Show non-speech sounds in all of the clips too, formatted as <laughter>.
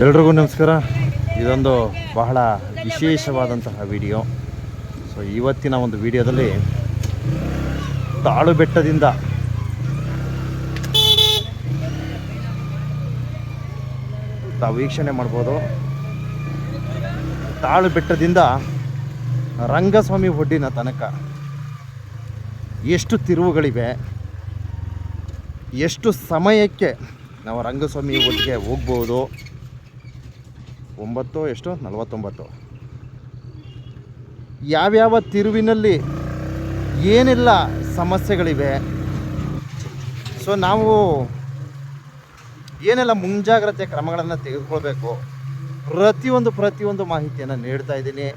ಎಲ್ರಿಗೂ ನಮಸ್ಕಾರ. ಇದೊಂದು ಬಹಳ ವಿಶೇಷವಾದಂತಹ ವಿಡಿಯೋ. ಸೊ ಇವತ್ತಿನ ಒಂದು ವಿಡಿಯೋದಲ್ಲಿ ತಾಳು ಬೆಟ್ಟದಿಂದ ತಾವು ವೀಕ್ಷಣೆ ಮಾಡ್ಬೋದು. ತಾಳು ಬೆಟ್ಟದಿಂದ ರಂಗಸ್ವಾಮಿ ಒಡ್ಡಿನ ತನಕ ಎಷ್ಟು ತಿರುವುಗಳಿವೆ, ಎಷ್ಟು ಸಮಯಕ್ಕೆ ನಾವು ರಂಗಸ್ವಾಮಿ ಒಟ್ಟಿಗೆ ಹೋಗ್ಬೋದು ಒಂಬತ್ತು ಎಷ್ಟು? ನಲವತ್ತೊಂಬತ್ತು. ಯಾವ್ಯಾವ ತಿರುವಿನಲ್ಲಿ ಏನೆಲ್ಲ ಸಮಸ್ಯೆಗಳಿವೆ? ಸೊ ನಾವು ಏನೆಲ್ಲ ಮುಂಜಾಗ್ರತೆ ಕ್ರಮಗಳನ್ನು ತೆಗೆದುಕೊಳ್ಬೇಕು? ಪ್ರತಿಯೊಂದು ಪ್ರತಿಯೊಂದು ಮಾಹಿತಿಯನ್ನು ನೀಡ್ತಾ ಇದ್ದೀನಿ.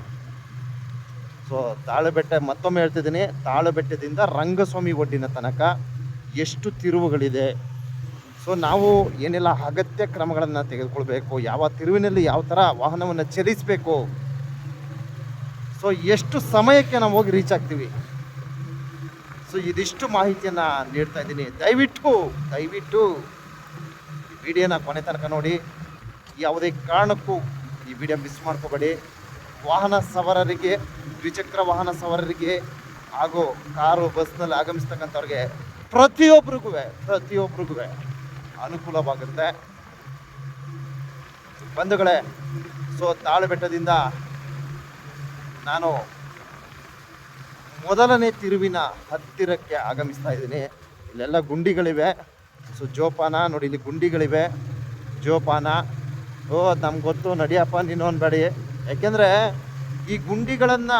ಸೊ ತಾಳುಬೆಟ್ಟ ಮತ್ತೊಮ್ಮೆ ಹೇಳ್ತಿದ್ದೀನಿ. ತಾಳುಬೆಟ್ಟದಿಂದ ರಂಗಸ್ವಾಮಿ ಒಡ್ಡಿನ ತನಕ ಎಷ್ಟು ತಿರುವುಗಳಿದೆ? ಸೊ ನಾವು ಏನೆಲ್ಲ ಅಗತ್ಯ ಕ್ರಮಗಳನ್ನು ತೆಗೆದುಕೊಳ್ಬೇಕು, ಯಾವ ತಿರುವಿನಲ್ಲಿ ಯಾವ ಥರ ವಾಹನವನ್ನು ಚಲಿಸಬೇಕು. ಸೊ ಎಷ್ಟು ಸಮಯಕ್ಕೆ ನಾವು ಹೋಗಿ ರೀಚ್ ಆಗ್ತೀವಿ? ಸೊ ಇದಿಷ್ಟು ಮಾಹಿತಿಯನ್ನು ನೀಡ್ತಾ ಇದ್ದೀನಿ. ದಯವಿಟ್ಟು ದಯವಿಟ್ಟು ಈ ವಿಡಿಯೋನ ಕೊನೆ ತನಕ ನೋಡಿ. ಯಾವುದೇ ಕಾರಣಕ್ಕೂ ಈ ವಿಡಿಯೋ ಮಿಸ್ ಮಾಡ್ಕೋಬೇಡಿ. ವಾಹನ ಸವಾರರಿಗೆ, ದ್ವಿಚಕ್ರ ವಾಹನ ಸವಾರರಿಗೆ ಹಾಗೂ ಕಾರು, ಬಸ್ನಲ್ಲಿ ಆಗಮಿಸ್ತಕ್ಕಂಥವ್ರಿಗೆ ಪ್ರತಿಯೊಬ್ಬರಿಗೂ ಪ್ರತಿಯೊಬ್ಬರಿಗೂ ಅನುಕೂಲವಾಗುತ್ತೆ. ಬಂಧುಗಳೇ, ಸೊ ತಾಳು ಬೆಟ್ಟದಿಂದ ನಾನು ಮೊದಲನೇ ತಿರುವಿನ ಹತ್ತಿರಕ್ಕೆ ಆಗಮಿಸ್ತಾ ಇದ್ದೀನಿ. ಇಲ್ಲೆಲ್ಲ ಗುಂಡಿಗಳಿವೆ. ಸೊ ಜೋಪಾನ, ನೋಡಿ ಇಲ್ಲಿ ಗುಂಡಿಗಳಿವೆ. ಜೋಪಾನ. ಓ, ನಮ್ಗೆ ಗೊತ್ತು, ನಡಿಯಪ್ಪ, ನೀನು ಅನ್ಬೇಡಿ. ಯಾಕೆಂದರೆ ಈ ಗುಂಡಿಗಳನ್ನು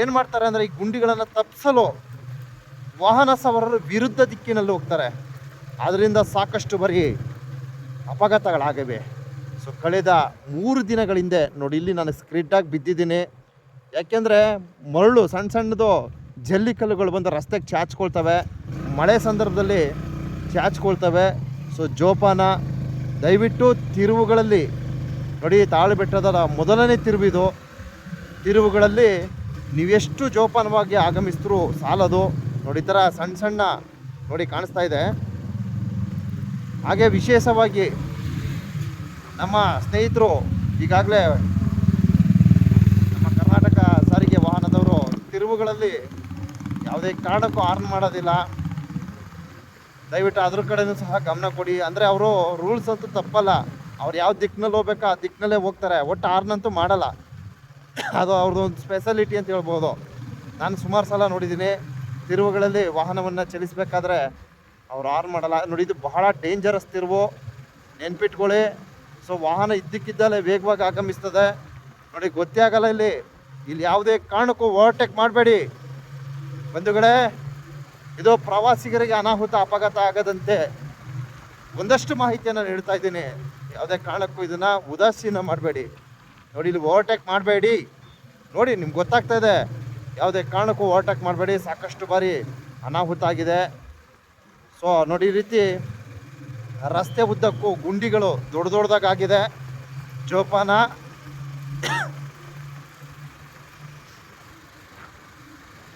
ಏನು ಮಾಡ್ತಾರೆ ಅಂದರೆ ಈ ಗುಂಡಿಗಳನ್ನು ತಪ್ಪಿಸಲು ವಾಹನ ಸವಾರರು ವಿರುದ್ಧ ದಿಕ್ಕಿನಲ್ಲಿ ಹೋಗ್ತಾರೆ. ಅದರಿಂದ ಸಾಕಷ್ಟು ಬರೀ ಅಪಘಾತಗಳಾಗಿವೆ. ಸೊ ಕಳೆದ ಮೂರು ದಿನಗಳ ಹಿಂದೆ ನೋಡಿ, ಇಲ್ಲಿ ನಾನು ಸ್ಕ್ರಿಡ್ಡಾಗಿ ಬಿದ್ದಿದ್ದೀನಿ. ಯಾಕೆಂದರೆ ಮರಳು ಸಣ್ಣ ಸಣ್ಣದು ಜಲ್ಲಿ ಕಲ್ಲುಗಳು ಬಂದು ರಸ್ತೆಗೆ ಚಾಚ್ಕೊಳ್ತವೆ. ಮಳೆ ಸಂದರ್ಭದಲ್ಲಿ ಚಾಚ್ಕೊಳ್ತವೆ. ಸೊ ಜೋಪಾನ, ದಯವಿಟ್ಟು ತಿರುವುಗಳಲ್ಲಿ, ನೋಡಿ, ತಾಳು ಬೆಟ್ಟದ ಮೊದಲನೇ ತಿರುವಿದು ತಿರುವುಗಳಲ್ಲಿ ನೀವೆಷ್ಟು ಜೋಪಾನವಾಗಿ ಆಗಮಿಸಿದ್ರು ಸಾಲದು. ನೋಡಿ ಥರ ಸಣ್ಣ ಸಣ್ಣ ನೋಡಿ ಕಾಣಿಸ್ತಾ ಇದೆ. ಹಾಗೆ ವಿಶೇಷವಾಗಿ ನಮ್ಮ ಸ್ನೇಹಿತರು ಈಗಾಗಲೇ ನಮ್ಮ ಕರ್ನಾಟಕ ಸಾರಿಗೆ ವಾಹನದವರು ತಿರುವುಗಳಲ್ಲಿ ಯಾವುದೇ ಕಾರಣಕ್ಕೂ ಆರ್ನ್ ಮಾಡೋದಿಲ್ಲ. ದಯವಿಟ್ಟು ಅದ್ರ ಕಡೆಯೂ ಸಹ ಗಮನ ಕೊಡಿ. ಅಂದರೆ ಅವರು ರೂಲ್ಸ್ ಅಂತೂ ತಪ್ಪಲ್ಲ. ಅವ್ರು ಯಾವ ದಿಕ್ಕಿನಲ್ಲಿ ಹೋಗ್ಬೇಕು, ಆ ದಿಕ್ಕಿನಲ್ಲೇ ಹೋಗ್ತಾರೆ. ಒಟ್ಟು ಆರ್ನ್ ಅಂತೂ ಮಾಡಲ್ಲ. ಅದು ಅವ್ರದ್ದು ಒಂದು ಸ್ಪೆಷಾಲಿಟಿ ಅಂತ ಹೇಳ್ಬೋದು. ನಾನು ಸುಮಾರು ಸಲ ನೋಡಿದ್ದೀನಿ. ತಿರುವುಗಳಲ್ಲಿ ವಾಹನವನ್ನು ಚಲಿಸಬೇಕಾದ್ರೆ ಅವ್ರು ಆರ್ ಮಾಡಲ್ಲ. ನೋಡಿ, ಇದು ಬಹಳ ಡೇಂಜರಸ್ ತಿರುವು. ನೆನ್ಪಿಟ್ಕೊಳ್ಳಿ. ಸೊ ವಾಹನ ಇದ್ದಕ್ಕಿದ್ದಲ್ಲೇ ವೇಗವಾಗಿ ಆಗಮಿಸ್ತದೆ. ನೋಡಿ ಗೊತ್ತೇ ಆಗಲ್ಲ ಇಲ್ಲಿ. ಇಲ್ಲಿ ಯಾವುದೇ ಕಾರಣಕ್ಕೂ ಓವರ್ಟೇಕ್ ಮಾಡಬೇಡಿ. ಬಂಧುಗಳೇ, ಇದು ಪ್ರವಾಸಿಗರಿಗೆ ಅನಾಹುತ, ಅಪಘಾತ ಆಗದಂತೆ ಒಂದಷ್ಟು ಮಾಹಿತಿಯನ್ನು ಹೇಳ್ತಾ ಇದ್ದೀನಿ. ಯಾವುದೇ ಕಾರಣಕ್ಕೂ ಇದನ್ನು ಉದಾಸೀನ ಮಾಡಬೇಡಿ. ನೋಡಿ, ಇಲ್ಲಿ ಓವರ್ಟೇಕ್ ಮಾಡಬೇಡಿ. ನೋಡಿ, ನಿಮ್ಗೆ ಗೊತ್ತಾಗ್ತಾ ಇದೆ. ಯಾವುದೇ ಕಾರಣಕ್ಕೂ ಓವರ್ಟೇಕ್ ಮಾಡಬೇಡಿ. ಸಾಕಷ್ಟು ಬಾರಿ ಅನಾಹುತ ಆಗಿದೆ. ಸೊ ನೋಡಿ, ಈ ರೀತಿ ರಸ್ತೆ ಉದ್ದಕ್ಕೂ ಗುಂಡಿಗಳು ದೊಡ್ಡ ದೊಡ್ಡದಾಗಿ ಆಗಿದೆ ಜೋಪಾನ.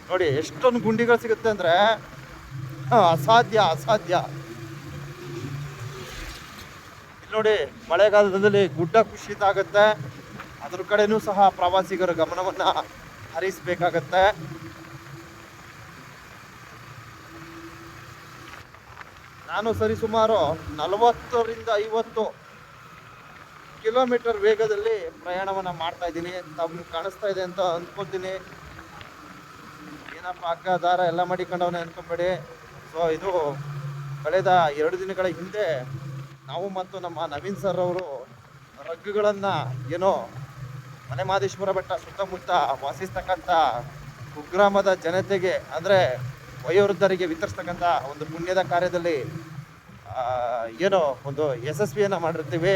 ನೋಡಿ, ಎಷ್ಟೊಂದು ಗುಂಡಿಗಳು ಸಿಗುತ್ತೆ ಅಂದರೆ ಅಸಾಧ್ಯ ಅಸಾಧ್ಯ. ನೋಡಿ, ಮಳೆಗಾಲದಲ್ಲಿ ಗುಡ್ಡ ಕುಸಿತ ಆಗುತ್ತೆ. ಅದ್ರ ಕಡೆನೂ ಸಹ ಪ್ರವಾಸಿಗರ ಗಮನವನ್ನು ಹರಿಸಬೇಕಾಗತ್ತೆ. ನಾನು ಸರಿಸುಮಾರು ನಲವತ್ತರಿಂದ ಐವತ್ತು ಕಿಲೋಮೀಟರ್ ವೇಗದಲ್ಲಿ ಪ್ರಯಾಣವನ್ನು ಮಾಡ್ತಾ ಇದ್ದೀನಿ. ತಮ್ಗೆ ಕಾಣಿಸ್ತಾ ಇದೆ ಅಂತ ಅಂದ್ಕೊತೀನಿ ಏನಪ್ಪ ಅಕ್ಕ ದಾರ ಎಲ್ಲ ಮಾಡಿಕೊಂಡವನೇ ಅಂದ್ಕೊಂಬೇಡಿ ಸೊ ಇದು ಕಳೆದ ಎರಡು ದಿನಗಳ ಹಿಂದೆ ನಾವು ಮತ್ತು ನಮ್ಮ ನವೀನ್ ಸರ್ ಅವರು ರಗ್ಗುಗಳನ್ನು ಏನೋ ಮನೆ ಮಾದೇಶ್ವರ ಬೆಟ್ಟ ಸುತ್ತಮುತ್ತ ವಾಸಿಸ್ತಕ್ಕಂಥ ಕುಗ್ರಾಮದ ಜನತೆಗೆ, ಅಂದರೆ ವಯೋವೃದ್ಧರಿಗೆ ವಿತರಿಸ್ತಕ್ಕಂಥ ಒಂದು ಪುಣ್ಯದ ಕಾರ್ಯದಲ್ಲಿ ಏನೋ ಒಂದು ಯಶಸ್ವಿಯನ್ನು ಮಾಡಿರ್ತೀವಿ.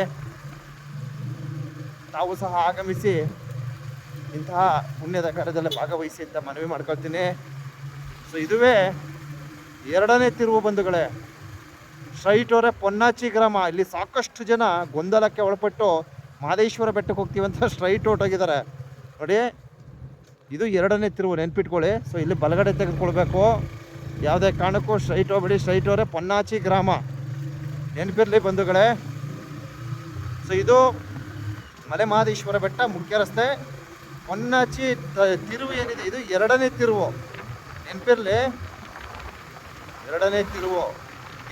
ತಾವು ಸಹ ಆಗಮಿಸಿ ಇಂತಹ ಪುಣ್ಯದ ಕಾರ್ಯದಲ್ಲಿ ಭಾಗವಹಿಸಿ ಅಂತ ಮನವಿ ಮಾಡ್ಕೊಳ್ತೀನಿ. ಸೊ ಇದುವೇ ಎರಡನೇ ತಿರುವು ಬಂಧುಗಳೇ, ಸ್ಟ್ರೈಟ್ ಅವರೇ ಪೊನ್ನಾಚಿ ಗ್ರಾಮ, ಇಲ್ಲಿ ಸಾಕಷ್ಟು ಜನ ಗೊಂದಲಕ್ಕೆ ಒಳಪಟ್ಟು ಮಹದೇಶ್ವರ ಬೆಟ್ಟಕ್ಕೆ ಹೋಗ್ತೀವಂತ ಸ್ಟ್ರೈಟ್ ಔಟ್ ಹೋಗಿದ್ದಾರೆ. ನೋಡಿ, ಇದು ಎರಡನೇ ತಿರುವು ನೆನ್ಪಿಟ್ಕೊಳ್ಳಿ. ಸೊ ಇಲ್ಲಿ ಬಲಗಡೆ ತೆಗೆದುಕೊಳ್ಬೇಕು. ಯಾವುದೇ ಕಾರಣಕ್ಕೂ ಸ್ಟ್ರೈಟ್ ಹೋಗ್ಬೇಡಿ. ಸ್ಟ್ರೈಟ್ ಹೋದ್ರೆ ಪೊನ್ನಾಚಿ ಗ್ರಾಮ. ನೆನಪಿರಲಿ ಬಂಧುಗಳೇ. ಸೊ ಇದು ಮಲೆಮಹದೇಶ್ವರ ಬೆಟ್ಟ, ಮುಖ್ಯ ರಸ್ತೆ. ಪೊನ್ನಾಚಿ ತಿರುವು ಏನಿದೆ? ಇದು ಎರಡನೇ ತಿರುವು. ನೆನಪಿರಲಿ? ಎರಡನೇ ತಿರುವು.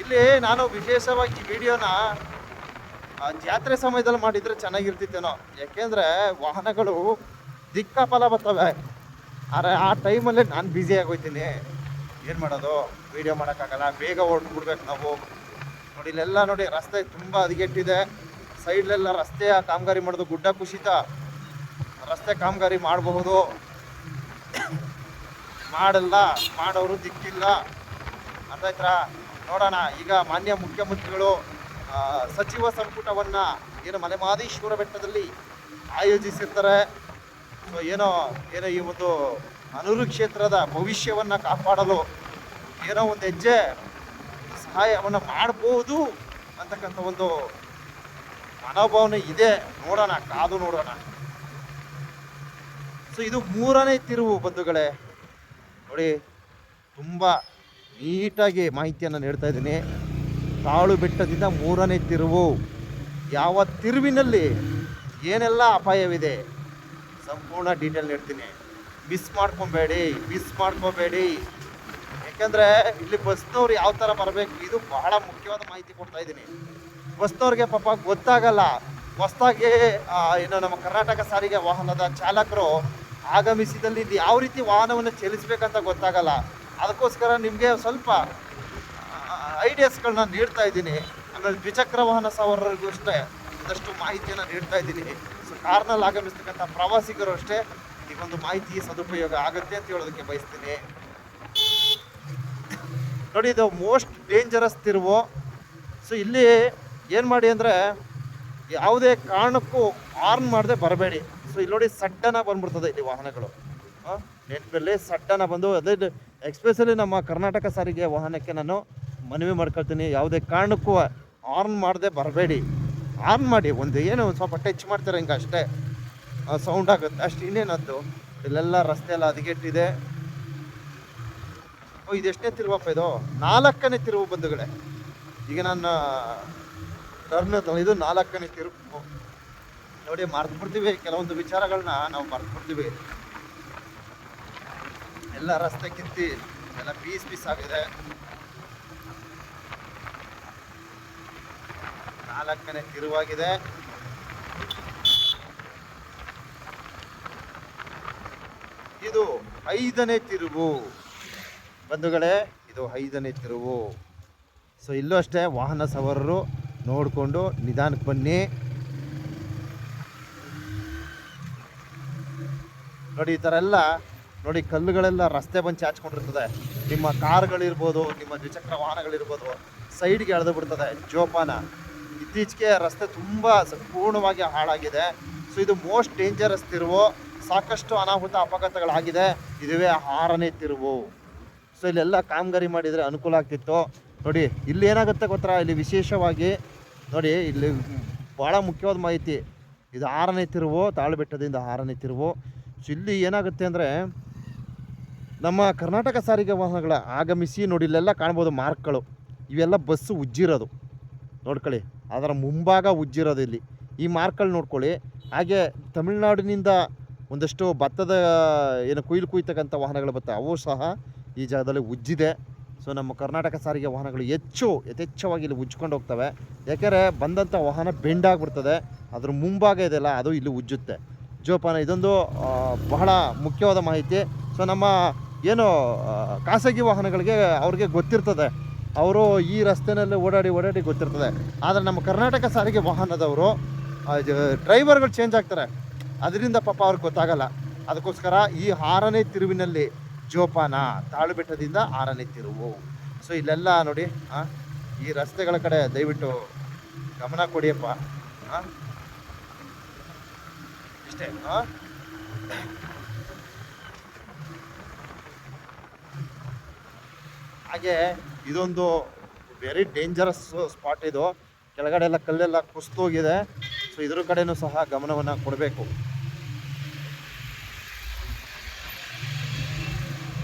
ಇಲ್ಲಿ ನಾನು ವಿಶೇಷವಾಗಿ ಈ ವಿಡಿಯೋನ ಜಾತ್ರೆ ಸಮಯದಲ್ಲಿ ಮಾಡಿದರೆ ಚೆನ್ನಾಗಿರ್ತಿತ್ತೇನೋ. ಯಾಕೆಂದರೆ ವಾಹನಗಳು ದಿಕ್ಕಾಫಲ ಬರ್ತವೆ. ಆದರೆ ಆ ಟೈಮಲ್ಲಿ ನಾನು ಬ್ಯುಸಿ ಆಗೋಯ್ತೀನಿ. ಏನು ಮಾಡೋದು? ವೀಡಿಯೋ ಮಾಡೋಕ್ಕಾಗಲ್ಲ. ಬೇಗ ಹೊರಟ್ಬಿಡ್ಬೇಕು ನಾವು. ನೋಡಿ, ಇಲ್ಲೆಲ್ಲ ನೋಡಿ, ರಸ್ತೆ ತುಂಬ ಹದಗೆಟ್ಟಿದೆ. ಸೈಡ್ಲೆಲ್ಲ ರಸ್ತೆಯ ಕಾಮಗಾರಿ ಮಾಡೋದು ಗುಡ್ಡ ಕುಸಿತ. ರಸ್ತೆ ಕಾಮಗಾರಿ ಮಾಡಬಹುದು. ಮಾಡಲ್ಲ, ಮಾಡೋರು ದಿಕ್ಕಿಲ್ಲ. ಅರ್ಥಾಯ್ತಾ? ನೋಡೋಣ. ಈಗ ಮಾನ್ಯ ಮುಖ್ಯಮಂತ್ರಿಗಳು ಸಚಿವ ಸಂಪುಟವನ್ನು ಏನು ಮಲೆಮಾದೇಶ್ವರ ಬೆಟ್ಟದಲ್ಲಿ ಆಯೋಜಿಸಿರ್ತಾರೆ. ಸೊ ಏನೋ ಏನೋ ಈ ಒಂದು ಅನುರು ಕ್ಷೇತ್ರದ ಭವಿಷ್ಯವನ್ನು ಕಾಪಾಡಲು ಏನೋ ಒಂದು ಹೆಜ್ಜೆ ಸಹಾಯವನ್ನು ಮಾಡಬಹುದು ಅಂತಕ್ಕಂಥ ಒಂದು ಮನೋಭಾವನೆ ಇದೆ. ನೋಡೋಣ, ಕಾದು ನೋಡೋಣ. ಸೊ ಇದು ಮೂರನೇ ತಿರುವು ಬಂಧುಗಳೇ. ನೋಡಿ, ತುಂಬ ನೀಟಾಗಿ ಮಾಹಿತಿಯನ್ನು ನೀಡ್ತಾ ಇದ್ದೀನಿ. ತಾಳು ಬೆಟ್ಟದಿಂದ ಮೂರನೇ ತಿರುವು. ಯಾವ ತಿರುವಿನಲ್ಲಿ ಏನೆಲ್ಲ ಅಪಾಯವಿದೆ? ಸಂಪೂರ್ಣ ಡೀಟೇಲ್ ನೀಡ್ತೀನಿ. ಮಿಸ್ ಮಾಡ್ಕೊಬೇಡಿ, ಮಿಸ್ ಮಾಡ್ಕೋಬೇಡಿ. ಯಾಕಂದ್ರೆ ಇಲ್ಲಿ ಬಸ್ನವ್ರು ಯಾವ ಥರ ಬರಬೇಕು, ಇದು ಬಹಳ ಮುಖ್ಯವಾದ ಮಾಹಿತಿ ಕೊಡ್ತಾ ಇದ್ದೀನಿ. ಬಸ್ನವ್ರಿಗೆ ಪಾಪ ಗೊತ್ತಾಗಲ್ಲ. ಹೊಸ್ದಾಗಿ ಏನೋ ನಮ್ಮ ಕರ್ನಾಟಕ ಸಾರಿಗೆ ವಾಹನದ ಚಾಲಕರು ಆಗಮಿಸಿದಲ್ಲಿ ಇದು ಯಾವ ರೀತಿ ವಾಹನವನ್ನು ಚಲಿಸಬೇಕಂತ ಗೊತ್ತಾಗಲ್ಲ. ಅದಕ್ಕೋಸ್ಕರ ನಿಮಗೆ ಸ್ವಲ್ಪ ಐಡಿಯಾಸ್ಗಳನ್ನ ನೀಡ್ತಾ ಇದ್ದೀನಿ. ಆಮೇಲೆ ದ್ವಿಚಕ್ರ ವಾಹನ ಸವಾರರಿಗೂ ಅಷ್ಟೇ ಒಂದಷ್ಟು ಮಾಹಿತಿಯನ್ನು ನೀಡ್ತಾ ಇದ್ದೀನಿ. ಸೊ, ಕಾರ್ನಲ್ಲಿ ಆಗಮಿಸ್ತಕ್ಕಂಥ ಪ್ರವಾಸಿಗರು ಅಷ್ಟೇ. ಈ ಮಾಹಿತಿ ಸದುಪಯೋಗ ಆಗುತ್ತೆ ಅಂತ ಹೇಳೋದಕ್ಕೆ ಬಯಸ್ತೀನಿ. ನೋಡಿ, ಇದು ಮೋಸ್ಟ್ ಡೇಂಜರಸ್ ತಿರುವು. ಸೊ ಇಲ್ಲಿ ಏನು ಮಾಡಿ ಅಂದರೆ ಯಾವುದೇ ಕಾರಣಕ್ಕೂ ಆರ್ನ್ ಮಾಡದೆ ಬರಬೇಡಿ. ಸೊ ಇಲ್ಲಿ ನೋಡಿ ಸಡ್ಡನ ಬಂದ್ಬಿಡ್ತದೆ ಇಲ್ಲಿ ವಾಹನಗಳು. ನೆನಪಲ್ಲಿ ಸಡ್ಡನ ಬಂದು ಅದೇ ಎಕ್ಸ್ಪೆಷಲಿ ನಮ್ಮ ಕರ್ನಾಟಕ ಸಾರಿಗೆ ವಾಹನಕ್ಕೆ ನಾನು ಮನವಿ ಮಾಡ್ಕೊಳ್ತೀನಿ. ಯಾವುದೇ ಕಾರಣಕ್ಕೂ ಆರ್ನ್ ಮಾಡದೆ ಬರಬೇಡಿ. ಆರ್ನ್ ಮಾಡಿ, ಒಂದು ಏನು ಸ್ವಲ್ಪ ಟಚ್ ಮಾಡ್ತಾರೆ ಹಿಂಗೆ ಅಷ್ಟೇ. ಸೌಂಡ್ ಆಗುತ್ತೆ. ಅಷ್ಟು ಇನ್ನೇನದ್ದು? ಇಲ್ಲೆಲ್ಲ ರಸ್ತೆ ಎಲ್ಲ ಹದಗೆಟ್ಟಿದೆ. ಓ ಇದೆಷ್ಟನೇ ತಿರುವಪ್ಪ ಇದು? ನಾಲ್ಕನೇ ತಿರುವು ಬಂಧುಗಳೇ. ಈಗ ನಾನು ಟರ್ನ್ ಇದು ನಾಲ್ಕನೇ ತಿರುವು ನೋಡಿ ಮರ್ತು ಬಿಡ್ತೀವಿ ಕೆಲವೊಂದು ವಿಚಾರಗಳನ್ನ ನಾವು ಮರ್ತು ಬಿಡ್ತೀವಿ ಎಲ್ಲ ರಸ್ತೆ ಕಿತ್ತಿ, ಎಲ್ಲ ಪೀಸ್ ಪೀಸ್ ಆಗಿದೆ. ನಾಲ್ಕನೇ ತಿರುವಾಗಿದೆ. ಇದು ಐದನೇ ತಿರುವು. ಬಂಧುಗಳೇ, ಇದು ಐದನೇ ತಿರುವು. ಸೊ ಇಲ್ಲೂ ಅಷ್ಟೇ ವಾಹನ ಸವಾರರು ನೋಡಿಕೊಂಡು ನಿಧಾನಕ್ಕೆ ಬನ್ನಿ. ನೋಡಿ, ಈ ಥರ ಎಲ್ಲ ನೋಡಿ, ಕಲ್ಲುಗಳೆಲ್ಲ ರಸ್ತೆ ಬಂದು ಚಾಚ್ಕೊಂಡಿರ್ತದೆ ನಿಮ್ಮ ಕಾರ್ಗಳಿರ್ಬೋದು, ನಿಮ್ಮ ದ್ವಿಚಕ್ರ ವಾಹನಗಳಿರ್ಬೋದು, ಸೈಡ್ಗೆ ಎಳೆದು ಬಿಡ್ತದೆ ಜೋಪಾನ. ಇತ್ತೀಚೆಗೆ ರಸ್ತೆ ತುಂಬ ಸಂಪೂರ್ಣವಾಗಿ ಹಾಳಾಗಿದೆ. ಸೊ ಇದು ಮೋಸ್ಟ್ ಡೇಂಜರಸ್ ತಿರುವು. ಸಾಕಷ್ಟು ಅನಾಹುತ ಅಪಘಾತಗಳಾಗಿದೆ. ಇದುವೇ ಆರನೇ ತಿರುವು. ಸೊ ಇಲ್ಲೆಲ್ಲ ಕಾಮಗಾರಿ ಮಾಡಿದರೆ ಅನುಕೂಲ ಆಗ್ತಿತ್ತು. ನೋಡಿ, ಇಲ್ಲಿ ಏನಾಗುತ್ತೆ ಗೊತ್ತಾ? ಇಲ್ಲಿ ವಿಶೇಷವಾಗಿ ನೋಡಿ, ಇಲ್ಲಿ ಭಾಳ ಮುಖ್ಯವಾದ ಮಾಹಿತಿ. ಇದು ಆರನೇ ತಿರುವು, ತಾಳ್ಬೆಟ್ಟದಿಂದ ಆರನೇ ತಿರುವು. ಸೊ ಇಲ್ಲಿ ಏನಾಗುತ್ತೆ ಅಂದರೆ, ನಮ್ಮ ಕರ್ನಾಟಕ ಸಾರಿಗೆ ವಾಹನಗಳ ಆಗಮಿಸಿ ನೋಡಿ, ಇಲ್ಲೆಲ್ಲ ಕಾಣ್ಬೋದು ಮಾರ್ಕ್ಗಳು. ಇವೆಲ್ಲ ಬಸ್ಸು ಉಜ್ಜಿರೋದು. ನೋಡ್ಕೊಳ್ಳಿ, ಅದರ ಮುಂಭಾಗ ಉಜ್ಜಿರೋದು ಇಲ್ಲಿ. ಈ ಮಾರ್ಕ್ಗಳು ನೋಡ್ಕೊಳ್ಳಿ. ಹಾಗೆ ತಮಿಳ್ನಾಡಿನಿಂದ ಒಂದಷ್ಟು ಭತ್ತದ, ಏನು ಕುಯ್ಲು ಕುಯ್ತಕ್ಕಂಥ ವಾಹನಗಳು ಬರ್ತವೆ, ಅವು ಸಹ ಈ ಜಾಗದಲ್ಲಿ ಉಜ್ಜಿದೆ. ಸೊ ನಮ್ಮ ಕರ್ನಾಟಕ ಸಾರಿಗೆ ವಾಹನಗಳು ಹೆಚ್ಚು, ಯಥೇಚ್ಛವಾಗಿ ಇಲ್ಲಿ ಉಜ್ಕೊಂಡು ಹೋಗ್ತವೆ. ಯಾಕೆಂದರೆ ಬಂದಂಥ ವಾಹನ ಬೆಂಡಾಗ್ಬಿಡ್ತದೆ, ಅದ್ರ ಮುಂಭಾಗ ಇದೆಯಲ್ಲ, ಅದು ಇಲ್ಲಿ ಉಜ್ಜುತ್ತೆ. ಜೋಪಾನ, ಇದೊಂದು ಬಹಳ ಮುಖ್ಯವಾದ ಮಾಹಿತಿ. ಸೊ ನಮ್ಮ, ಏನು ಖಾಸಗಿ ವಾಹನಗಳಿಗೆ ಅವ್ರಿಗೆ ಗೊತ್ತಿರ್ತದೆ. ಅವರು ಈ ರಸ್ತೆನಲ್ಲಿ ಓಡಾಡಿ ಓಡಾಡಿ ಗೊತ್ತಿರ್ತದೆ. ಆದರೆ ನಮ್ಮ ಕರ್ನಾಟಕ ಸಾರಿಗೆ ವಾಹನದವರು ಡ್ರೈವರ್ಗಳು ಚೇಂಜ್ ಆಗ್ತಾರೆ. ಅದರಿಂದ ಪಾಪ ಅವ್ರಿಗೆ ಗೊತ್ತಾಗಲ್ಲ. ಅದಕ್ಕೋಸ್ಕರ ಈ ಆರನೇ ತಿರುವಿನಲ್ಲಿ ಜೋಪಾನ ತಾಳು ಬೆಟ್ಟದಿಂದ ಆರನೇ ತಿರುವು. ಸೊ ಇಲ್ಲೆಲ್ಲ ನೋಡಿ ಆ, ಈ ರಸ್ತೆಗಳ ಕಡೆ ದಯವಿಟ್ಟು ಗಮನ ಕೊಡಿಯಪ್ಪ. ಹಾಂ ಇಷ್ಟೇ ಹಾಂ ಹಾಗೆ ಇದೊಂದು ವೆರಿ ಡೇಂಜರಸ್ ಸ್ಪಾಟ್ ಇದು. ಕೆಳಗಡೆ ಎಲ್ಲ ಕಲ್ಲೆಲ್ಲ ಕುಸ್ತೋಗಿದೆ ಸೊ ಇದ್ರ ಕಡೆನೂ ಸಹ ಗಮನವನ್ನು ಕೊಡಬೇಕು.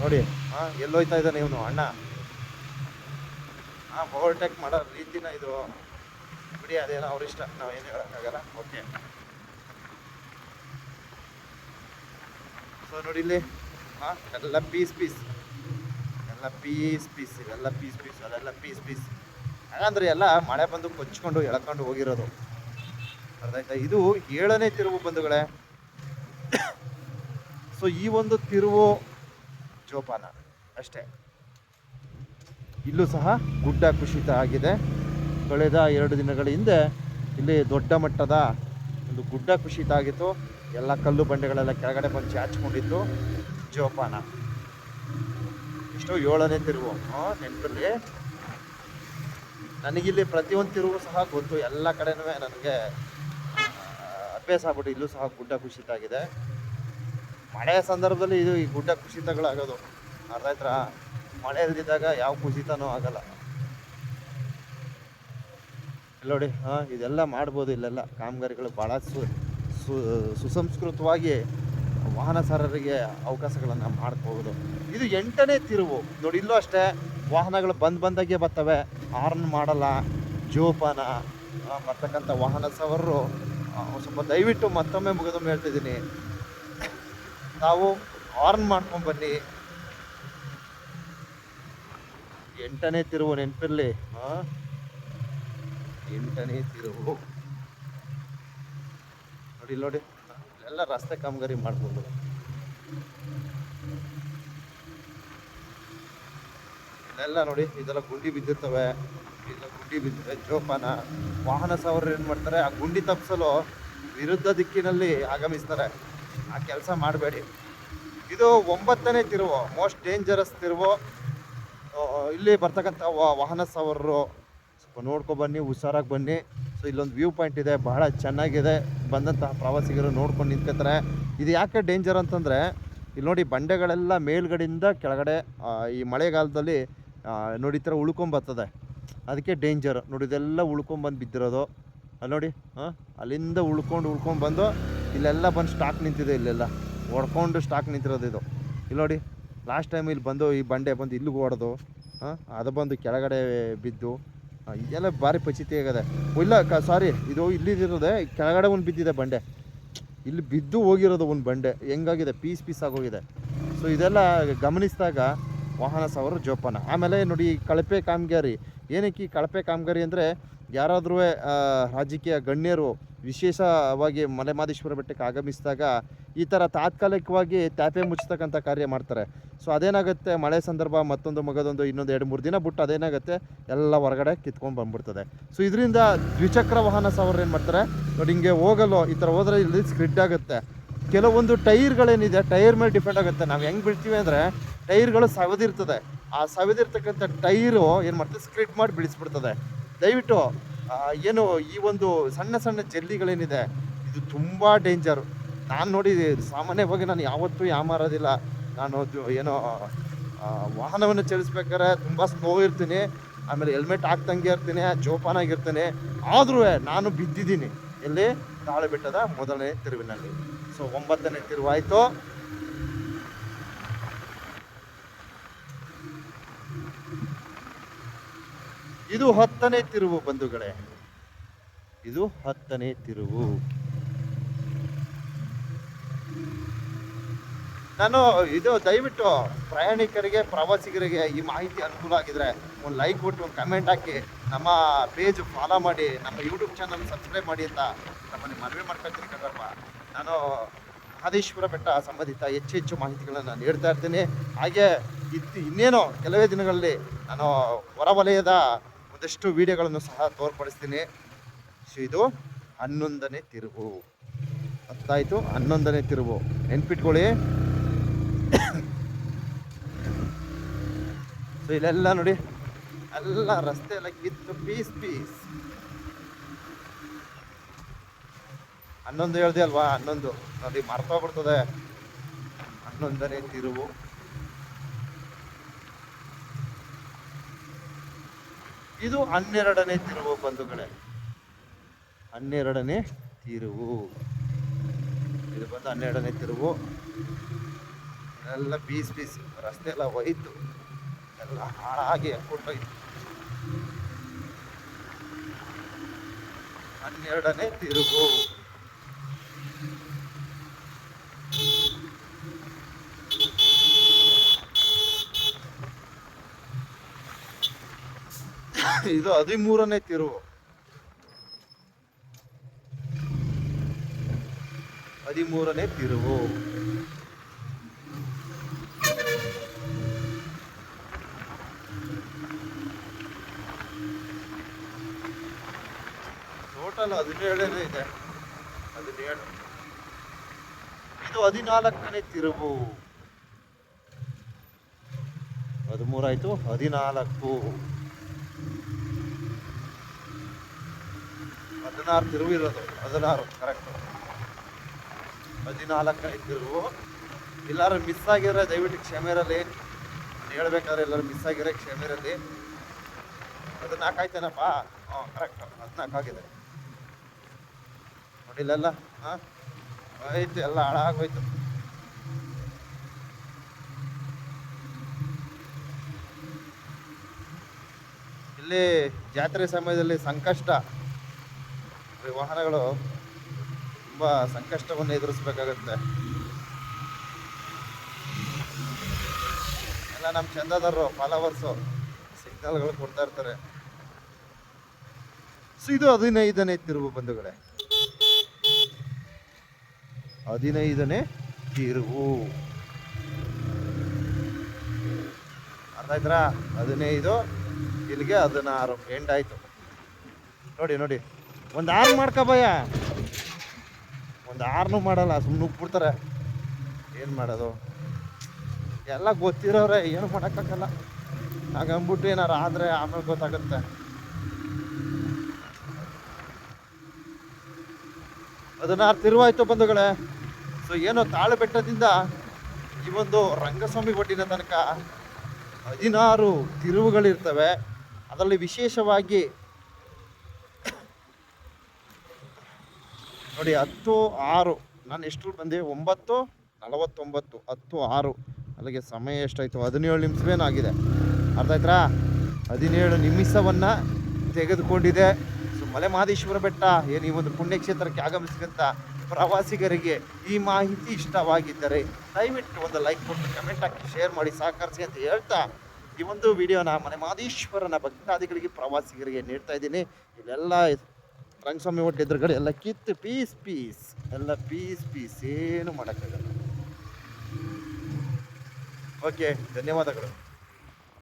ನೋಡಿ. ಹಾಂ ಎಲ್ಲೋಯ್ತಾ ಇದ್ದಾನೆ ಇವನು? ಅಣ್ಣ. ಹಾಂ ಓವರ್ಟೇಕ್ ಮಾಡೋ ರೀತಿನ ಇದು. ಬಿಡಿ, ಅದೇನೋ ಅವ್ರ ಇಷ್ಟ. ನಾವು ಏನು ಹೇಳೋಕ್ಕಾಗಲ್ಲ ಓಕೆ ಸೊ ನೋಡಿ ಇಲ್ಲಿ. ಹಾಂ, ಎಲ್ಲ ಪೀಸ್ ಪೀಸ್ ಎಲ್ಲ ಪೀಸ್ ಪೀಸ್ ಇವೆಲ್ಲ ಪೀಸ್ ಪೀಸ್ ಅದೆಲ್ಲ ಪೀಸ್ ಪೀಸ್ ಹಾಗಂದ್ರೆ ಎಲ್ಲ ಮಳೆ ಬಂದು ಕೊಚ್ಕೊಂಡು ಎಳ್ಕೊಂಡು ಹೋಗಿರೋದು. ಅರ್ಥ ಇದು ಏಳನೇ ತಿರುವು ಬಂಧುಗಳೇ. <coughs> ಸೊ ಈ ಒಂದು ತಿರುವು ಜೋಪಾನ, ಅಷ್ಟೇ. ಇಲ್ಲೂ ಸಹ ಗುಡ್ಡ ಕುಸಿತ ಆಗಿದೆ. ಕಳೆದ ಎರಡು ದಿನಗಳ ಹಿಂದೆ ಇಲ್ಲಿ ದೊಡ್ಡ ಮಟ್ಟದ ಒಂದು ಗುಡ್ಡ ಕುಸಿತ ಆಗಿತ್ತು. ಎಲ್ಲ ಕಲ್ಲು ಬಂಡೆಗಳೆಲ್ಲ ಕೆಳಗಡೆ ಬಂದು ಚಾಚ್ಕೊಂಡಿತ್ತು ಜೋಪಾನ. ಇಷ್ಟು ಏಳನೇ ತಿರುವು ನೆನಪಲ್ಲಿ ನನಗಿಲ್ಲಿ ಪ್ರತಿಯೊಂದು ತಿರುವು ಸಹ ಗೊತ್ತು. ಎಲ್ಲ ಕಡೆನೂ ನನಗೆ ಅಭ್ಯಾಸ ಆಗ್ಬಿಟ್ಟು ಇಲ್ಲೂ ಸಹ ಗುಡ್ಡ ಕುಸಿತ ಆಗಿದೆ. ಮಳೆಯ ಸಂದರ್ಭದಲ್ಲಿ ಇದು ಈ ಗುಡ್ಡ ಕುಸಿತಗಳಾಗೋದು. ಅರ್ಥ ಮಳೆ ಇಲ್ದಿದ್ದಾಗ ಯಾವ ಕುಸಿತನೂ ಆಗಲ್ಲ. ನೋಡಿ, ಹಾಂ, ಇದೆಲ್ಲ ಮಾಡ್ಬೋದು ಇಲ್ಲೆಲ್ಲ. ಕಾಮಗಾರಿಗಳು ಭಾಳ ಸು ಸುಸಂಸ್ಕೃತವಾಗಿ ವಾಹನ ಸಾರರಿಗೆ ಅವಕಾಶಗಳನ್ನು ಮಾಡ್ಕೋಬೋದು ಇದು ಎಂಟನೇ ತಿರುವು. ನೋಡಿ, ಇಲ್ಲೂ ಅಷ್ಟೇ. ವಾಹನಗಳು ಬಂದ್ ಬಂದಾಗೆ ಬರ್ತವೆ. ಹಾರ್ನ್ ಮಾಡಲ್ಲ, ಜೋಪಾನ ಬರ್ತಕ್ಕಂಥ ವಾಹನ ಸವಾರರು ಸ್ವಲ್ಪ ದಯವಿಟ್ಟು ಮತ್ತೊಮ್ಮೆ ಮುಗಿದೊಮ್ಮೆ ಹೇಳ್ತಿದ್ದೀನಿ. ತಾವು ಹಾರ್ನ್ ಮಾಡ್ಕೊಂಡು ಬನ್ನಿ. ಎಂಟನೇ ತಿರುವು ನೆನಪಿರಲಿ. ಹಾಂ? ಎಂಟನೇ ತಿರುವು. ನೋಡಿ ನೋಡಿ. ಎಲ್ಲ ರಸ್ತೆ ಕಾಮಗಾರಿ ಮಾಡ್ಬೋದು. ಎಲ್ಲ ನೋಡಿ, ಇದೆಲ್ಲ ಗುಂಡಿ ಬಿದ್ದಿರ್ತವೆ. ಇದೆಲ್ಲ ಗುಂಡಿ ಬಿದ್ದರೆ ಜೋಪಾನ. ವಾಹನ ಸವಾರರು ಏನು ಮಾಡ್ತಾರೆ, ಆ ಗುಂಡಿ ತಪ್ಪಿಸಲು ವಿರುದ್ಧ ದಿಕ್ಕಿನಲ್ಲಿ ಆಗಮಿಸ್ತಾರೆ. ಆ ಕೆಲಸ ಮಾಡಬೇಡಿ. ಇದು ಒಂಬತ್ತನೇ ತಿರುವು ಮೋಸ್ಟ್ ಡೇಂಜರಸ್ ತಿರುವು. ಇಲ್ಲಿ ಬರ್ತಕ್ಕಂಥ ವಾಹನ ಸವಾರರು, ಸ್ವಲ್ಪ ನೋಡ್ಕೊ ಬನ್ನಿ, ಹುಷಾರಾಗಿ ಬನ್ನಿ. ಸೊ ಇಲ್ಲೊಂದು ವ್ಯೂ ಪಾಯಿಂಟ್ ಇದೆ, ಬಹಳ ಚೆನ್ನಾಗಿದೆ. ಬಂದಂತಹ ಪ್ರವಾಸಿಗರು ನೋಡ್ಕೊಂಡು ನಿಂತ್ಕೊತಾರೆ. ಇದು ಯಾಕೆ ಡೇಂಜರ್ ಅಂತಂದರೆ, ಇಲ್ಲಿ ನೋಡಿ ಬಂಡೆಗಳೆಲ್ಲ ಮೇಲ್ಗಡೆಯಿಂದ ಕೆಳಗಡೆ ಈ ಮಳೆಗಾಲದಲ್ಲಿ ನೋಡಿ ಥರ ಉಳ್ಕೊಂಬರ್ತದೆ. ಅದಕ್ಕೆ ಡೇಂಜರ್ ನೋಡಿ, ಇದೆಲ್ಲ ಉಳ್ಕೊಂಬಂದು ಬಿದ್ದಿರೋದು. ಅಲ್ಲಿ ನೋಡಿ, ಹಾಂ? ಅಲ್ಲಿಂದ ಉಳ್ಕೊಂಡು ಉಳ್ಕೊಂಡು ಬಂದು ಇಲ್ಲೆಲ್ಲ ಬಂದು ಸ್ಟಾಕ್ ನಿಂತಿದೆ ಇಲ್ಲೆಲ್ಲ. ಹೊಡ್ಕೊಂಡು ಸ್ಟಾಕ್ ನಿಂತಿರೋದು ಇದು. ಇಲ್ಲಿ ನೋಡಿ ಲಾಸ್ಟ್ ಟೈಮ್ ಇಲ್ಲಿ ಬಂದು ಈ ಬಂಡೆ ಬಂದು ಇಲ್ಲಿಗೆ ಹೊಡೆದು, ಹಾಂ? ಅದು ಬಂದು ಕೆಳಗಡೆ ಬಿದ್ದು ಇದೆಲ್ಲ ಭಾರಿ ಪಚಿತಿ ಆಗಿದೆ. ಇಲ್ಲ, ಕ ಸಾರಿ ಇದು ಇಲ್ಲಿದಿರೋದೆ, ಕೆಳಗಡೆ ಒಂದು ಬಿದ್ದಿದೆ ಬಂಡೆ. ಇಲ್ಲಿ ಬಿದ್ದು ಹೋಗಿರೋದು ಒಂದು ಬಂಡೆ. ಹೆಂಗಾಗಿದೆ? ಪೀಸ್ ಪೀಸ್ ಆಗೋಗಿದೆ ಸೊ ಇದೆಲ್ಲ ಗಮನಿಸಿದಾಗ ವಾಹನ ಸವಾರರು ಜೋಪಾನ. ಆಮೇಲೆ ನೋಡಿ ಕಳಪೆ ಕಾಮಗಾರಿ. ಏನಕ್ಕೆ ಈ ಕಳಪೆ ಕಾಮಗಾರಿ ಅಂದರೆ ಯಾರಾದರೂ ರಾಜಕೀಯ ಗಣ್ಯರು ವಿಶೇಷವಾಗಿ ಮಲೆಮಾದೇಶ್ವರ ಬೆಟ್ಟಕ್ಕೆ ಆಗಮಿಸಿದಾಗ ಈ ಥರ ತಾತ್ಕಾಲಿಕವಾಗಿ ತ್ಯಾಪೆ ಮುಚ್ಚತಕ್ಕಂಥ ಕಾರ್ಯ ಮಾಡ್ತಾರೆ. ಸೊ, ಅದೇನಾಗುತ್ತೆ? ಮಳೆ ಸಂದರ್ಭ, ಮತ್ತೊಂದು ಮಗದೊಂದು ಇನ್ನೊಂದು ಎರಡು, ಮೂರು ದಿನ ಬಿಟ್ಟು ಅದೇನಾಗುತ್ತೆ? ಎಲ್ಲ ಹೊರಗಡೆ ಕಿತ್ಕೊಂಡು ಬಂದ್ಬಿಡ್ತದೆ. ಸೊ, ಇದರಿಂದ ದ್ವಿಚಕ್ರ ವಾಹನ ಸವಾರರು ಏನು ಮಾಡ್ತಾರೆ? ನೋಡಿ, ಹಿಂಗೆ ಹೋಗಲು, ಈ ಥರ ಹೋದ್ರೆ ಇಲ್ಲಿ ಸ್ಕ್ರಿಡ್ ಆಗುತ್ತೆ. ಕೆಲವೊಂದು ಟೈರ್ಗಳೇನಿದೆ, ಟೈರ್ ಮೇಲೆ ಡಿಪೆಂಡ್ ಆಗುತ್ತೆ. ನಾವು ಹೆಂಗೆ ಬಿಡ್ತೀವಿ ಅಂದರೆ, ಟೈರ್ಗಳು ಸವೆದಿರ್ತದೆ. ಆ ಸವೆದಿರ್ತಕ್ಕಂಥ ಟೈರು ಏನು ಮಾಡ್ತದೆ? ಸ್ಕ್ರಿಡ್ ಮಾಡಿ ಬಿಡಿಸ್ಬಿಡ್ತದೆ. ದಯವಿಟ್ಟು ಏನು ಈ ಒಂದು ಸಣ್ಣ ಸಣ್ಣ ಜಲ್ಲಿಗಳೇನಿದೆ, ಇದು ತುಂಬ ಡೇಂಜರು ನಾನು ನೋಡಿ ಸಾಮಾನ್ಯವಾಗಿ ನಾನು ಯಾವತ್ತೂ ಯಾಮಾರೋದಿಲ್ಲ ನಾನು ಏನೋ ವಾಹನವನ್ನು ಚಲಿಸ್ಬೇಕಾದ್ರೆ ತುಂಬ ಸ್ಲೋ ಇರ್ತೀನಿ, ಆಮೇಲೆ ಹೆಲ್ಮೆಟ್ ಹಾಕ್ದಂಗೆ ಇರ್ತೀನಿ, ಜೋಪಾನಾಗಿರ್ತೀನಿ. ಆದರೂ ನಾನು ಬಿದ್ದಿದ್ದೀನಿ. ಎಲ್ಲಿ? ತಾಳೆ ಬೆಟ್ಟದ ಮೊದಲನೇ ತಿರುವಿನಲ್ಲಿ. ಸೊ, ಒಂಬತ್ತನೇ ತಿರುವಾಯಿತು. ಇದು ಹತ್ತನೇ ತಿರುವು ಬಂಧುಗಳೇ. ಇದು ಹತ್ತನೇ ತಿರುವು. ನಾನು ಇದು ದಯವಿಟ್ಟು ಪ್ರಯಾಣಿಕರಿಗೆ, ಪ್ರವಾಸಿಗರಿಗೆ ಈ ಮಾಹಿತಿ ಅನುಕೂಲ ಆಗಿದ್ರೆ ಒಂದು ಲೈಕ್ ಕೊಟ್ಟು, ಒಂದು ಕಮೆಂಟ್ ಹಾಕಿ, ನಮ್ಮ ಪೇಜ್ ಫಾಲೋ ಮಾಡಿ, ನಮ್ಮ ಯೂಟ್ಯೂಬ್ ಚಾನಲ್ ಸಬ್ಸ್ಕ್ರೈಬ್ ಮಾಡಿ ಅಂತ ನಮ್ಮನ್ನು ಮನವಿ ಮಾಡ್ಕೊಳ್ತೀನಿ ಕಣ್ರಪ್ಪ ನಾನು ಮಹದೇಶ್ವರ ಬೆಟ್ಟ ಸಂಬಂಧಿತ ಹೆಚ್ಚು ಹೆಚ್ಚು ಮಾಹಿತಿಗಳನ್ನು ನಾನು ನೀಡ್ತಾ ಇರ್ತೀನಿ. ಹಾಗೆ ಇತ್ತು ಇನ್ನೇನು ಕೆಲವೇ ದಿನಗಳಲ್ಲಿ ನಾನು ಹೊರವಲಯದ ಒಂದಷ್ಟು ವಿಡಿಯೋಗಳನ್ನು ಸಹ ತೋರ್ಪಡಿಸ್ತೀನಿ. ಸೊ ಇದು ಹನ್ನೊಂದನೇ ತಿರುವು. ಹತ್ತಾಯಿತು ಹನ್ನೊಂದನೇ ತಿರುವು. ನೆನ್ಪಿಟ್ಕೊಳ್ಳಿ. ಸೊ ಇಲ್ಲೆಲ್ಲ ನೋಡಿ, ಎಲ್ಲ ರಸ್ತೆ ಎಲ್ಲ ಕಿತ್ತು, ಪೀಸ್ ಪೀಸ್. ಹನ್ನೊಂದು ಹೇಳ್ದೆ ಅಲ್ವಾ? ಹನ್ನೊಂದು. ನೋಡಿ ಮರ್ತೋಗ್ಬಿಡ್ತದೆ. ಹನ್ನೊಂದನೇ ತಿರುವು. ಇದು ಹನ್ನೆರಡನೇ ತಿರುವು ಬಂಧುಗಳೇ. ಹನ್ನೆರಡನೇ ತಿರುವು. ಇದು ಬಂದು ಹನ್ನೆರಡನೇ ತಿರುವು. ಎಲ್ಲ ಪೀಸ್ ಪೀಸ್ ರಸ್ತೆ ಎಲ್ಲ ಹೋಯ್ತು. ಎಲ್ಲ ಹಾಳಾಗಿ ಕೊಟ್ಟೋಯ್ತು ಹನ್ನೆರಡನೇ ತಿರುವು. <laughs> ಇದು ಹದಿಮೂರನೇ ತಿರುವು. ಹದಿಮೂರನೇ ತಿರುವು. ಟೋಟಲ್ ಹದಿನೇಳನೇ ಇದೆ. ಹದಿನೇಳು. ಇದು ಹದಿನಾಲ್ಕನೇ ತಿರುವು. ಹದಿಮೂರಾಯ್ತು ಹದಿನಾಲ್ಕು. ಹದಿನಾರು ತಿರುವು ಇರೋದು, ಹದಿನಾರು ಕರೆಕ್ಟ್ ಹದಿನಾಲ್ಕನೇ ತಿರುವು. ಎಲ್ಲರೂ ಮಿಸ್ ಆಗಿದ್ರೆ ದಯವಿಟ್ಟು ಕ್ಷಮೆ ಇರಲಿ ಹೇಳ್ಬೇಕಾದ್ರೆ ಎಲ್ಲರೂ ಮಿಸ್ ಆಗಿರೋ ಕ್ಷಮೆ ಇರಲಿ ಹದಿನಾಲ್ಕು ಆಯ್ತೇನಪ್ಪ? ಹಾಂ ಕರೆಕ್ಟ್ ಹದಿನಾಲ್ಕು ಆಗಿದೆ. ನೋಡಿಲ್ಲಲ್ಲ? ಹಾಂ? ಆಯ್ತು ಎಲ್ಲ ಹಾಳಾಗೋಯ್ತು. ಇಲ್ಲಿ ಜಾತ್ರೆ ಸಮಯದಲ್ಲಿ ಸಂಕಷ್ಟ. ವಾಹನಗಳು ತುಂಬ ಸಂಕಷ್ಟವನ್ನು ಎದುರಿಸಬೇಕಾಗುತ್ತೆ. ಎಲ್ಲ ನಮ್ಮ ಚಂದದಾರರು, ಫಾಲೋವರ್ಸು ಸಿಗ್ನಲ್ಗಳು ಕೊಡ್ತಾ ಇರ್ತಾರೆ. ಸೊ ಇದು ಹದಿನೈದನೇ ತಿರುವು ಬಂಧುಗಳೇ. ಹದಿನೈದನೇ ತಿರುವು. ಅರ್ಥ ಆಯ್ತಾ ಹದಿನೈದು, ಇಲ್ಲಿಗೆ ಹದಿನಾರು. ಎಂಡ್ ಆಯ್ತು. ನೋಡಿ ನೋಡಿ. ಒಂದು ಆರು ಮಾಡ್ಕೊಬಯ್ಯ ಒಂದು ಆರ್ನು ಮಾಡಲ್ಲ ಸುಮ್ಮನೆ ಉಪ್ಬಿಡ್ತಾರೆ ಏನು ಮಾಡೋದು? ಎಲ್ಲ ಗೊತ್ತಿರೋರೆ, ಏನು ಮಾಡೋಕ್ಕಾಗಲ್ಲ. ಹಾಗಂದ್ಬಿಟ್ಟು ಏನಾರು ಆದರೆ ಆಮೇಲೆ ಗೊತ್ತಾಗುತ್ತೆ. ಹದಿನಾರು ತಿರುವಾಯ್ತು ಬಂಧುಗಳೇ. ಸೊ ಏನೋ ತಾಳು ಬೆಟ್ಟದಿಂದ ಈ ಒಂದು ರಂಗಸ್ವಾಮಿ ಒಡ್ಡಿನ ತನಕ ಹದಿನಾರು ತಿರುವುಗಳಿರ್ತವೆ. ಅದರಲ್ಲಿ ವಿಶೇಷವಾಗಿ ನೋಡಿ, ಹತ್ತು ಆರು. ನಾನು ಎಷ್ಟು ಬಂದೆ? ಒಂಬತ್ತು, ನಲವತ್ತೊಂಬತ್ತು. ಹತ್ತು ಆರು. ಅಲ್ಲಿಗೆ ಸಮಯ ಎಷ್ಟಾಯಿತು? ಹದಿನೇಳು ನಿಮಿಷವೇನಾಗಿದೆ? ಅರ್ಥ ಆಯ್ತಾ? ಹದಿನೇಳು ನಿಮಿಷವನ್ನು ತೆಗೆದುಕೊಂಡಿದೆ. ಸೊ ಮಲೆ ಮಹದೇಶ್ವರ ಬೆಟ್ಟ, ಏನು ಈ ಒಂದು ಪುಣ್ಯಕ್ಷೇತ್ರಕ್ಕೆ ಆಗಮಿಸಿದಂಥ ಪ್ರವಾಸಿಗರಿಗೆ ಈ ಮಾಹಿತಿ ಇಷ್ಟವಾಗಿದ್ದರೆ ದಯವಿಟ್ಟು ಒಂದು ಲೈಕ್ ಕೊಟ್ಟು ಕಮೆಂಟ್ ಹಾಕಿ ಶೇರ್ ಮಾಡಿ, ಸಹಕರಿಸಿ ಅಂತ ಹೇಳ್ತಾ ಈ ಒಂದು ವಿಡಿಯೋನ ಮನೆ ಮಹದೇಶ್ವರನ ಭಕ್ತಾದಿಗಳಿಗೆ, ಪ್ರವಾಸಿಗರಿಗೆ ನೀಡ್ತಾ ಇದ್ದೀನಿ. ಇಲ್ಲೆಲ್ಲ ರಂಗಸ್ವಾಮಿ ಒಟ್ಟು ಎದುರುಗಡೆ ಎಲ್ಲ ಕಿತ್ತು ಪೀಸ್ ಪೀಸ್ ಎಲ್ಲ ಪೀಸ್ ಪೀಸ್ ಏನು ಮಾಡೋಕ್ಕಾಗಲ್ಲ. ಓಕೆ ಧನ್ಯವಾದಗಳು.